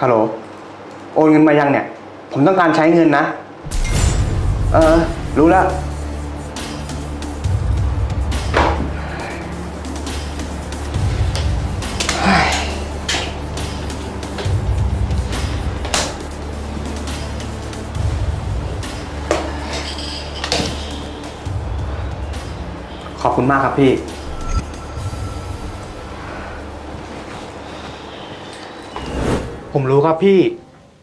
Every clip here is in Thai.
ฮัลโหล โอนเงินมายังเนี่ย ผมต้องการใช้เงินนะ เออ รู้แล้ว ขอบคุณมากครับพี่ ผมรู้ครับพี่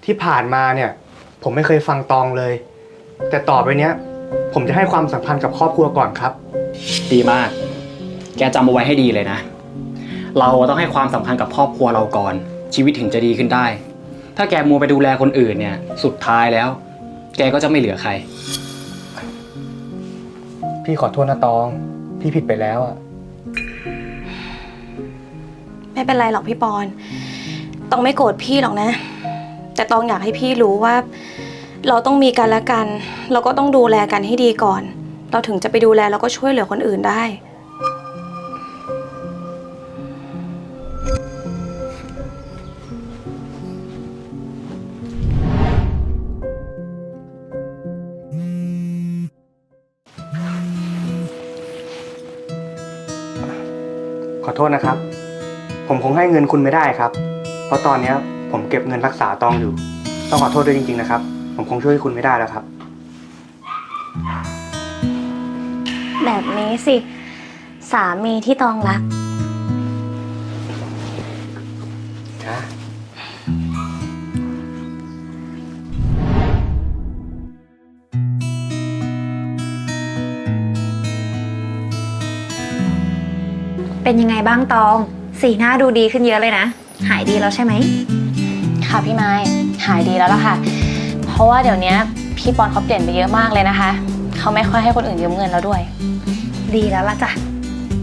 ที่ผ่านมาเนี่ย ผมไม่เคยฟังตองเลย แต่ต่อไปเนี้ย ผมจะให้ความสัมพันธ์กับครอบครัวก่อนครับ ดีมาก แกจำเอาไว้ให้ดีเลยนะ เราต้องให้ความสำคัญกับครอบครัวเราก่อน ชีวิตถึงจะดีขึ้นได้ ถ้าแกมัวไปดูแลคนอื่นเนี่ย สุดท้ายแล้ว แกก็จะไม่เหลือใคร พี่ขอโทษนะตอง พี่ผิดไปแล้วอะ ไม่เป็นไรหรอกพี่ปอน ตองไม่โกรธพี่หรอกนะ แต่ตองอยากให้พี่รู้ว่า เราต้องมีกันและกัน เราก็ต้องดูแลกันให้ดีก่อน เราถึงจะไปดูแลแล้วก็ช่วยเหลือคนอื่นได้ ขอโทษนะครับ ผมคงให้เงินคุณไม่ได้ครับ เพราะตอนเนี้ยผมเก็บเงินรักษาตองอยู่ ต้องขอโทษด้วยจริงๆนะครับ ผมคงช่วยคุณไม่ได้แล้วครับ แบบนี้สิ สามีที่ตองรักเป็นยังไงบ้างตอง สีหน้าดูดีขึ้นเยอะเลยนะ หายดีแล้วใช่ไหม ค่ะพี่ไม้หายดีแล้วล่ะค่ะ เพราะว่าเดี๋ยวนี้พี่ปอนเขาเปลี่ยนไปเยอะมากเลยนะคะ เขาไม่ค่อยให้คนอื่นยืมเงินแล้วด้วย ดีแล้วล่ะจ้ะ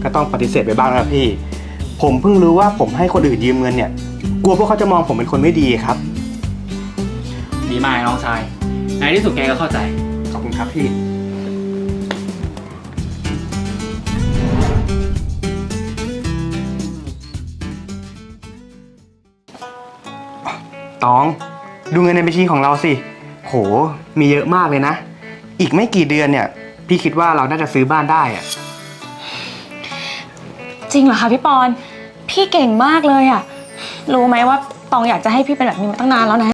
ก็ต้องปฏิเสธไปบ้างนะครับพี่ ผมเพิ่งรู้ว่าผมให้คนอื่นยืมเงินเนี่ย กลัวพวกเขาจะมองผมเป็นคนไม่ดีครับ ดีมากน้องชายในที่สุดแกก็เข้าใจ ขอบคุณครับพี่ ตอง ดูเงินในบัญชีของเราสิ โห มีเยอะมากเลยนะ อีกไม่กี่เดือนเนี่ย พี่คิดว่าเราน่าจะซื้อบ้านได้อะจริงเหรอคะพี่ปอน พี่เก่งมากเลยอะรู้ไหมว่าตองอยากจะให้พี่เป็นแบบนี้มาตั้งนานแล้วนะ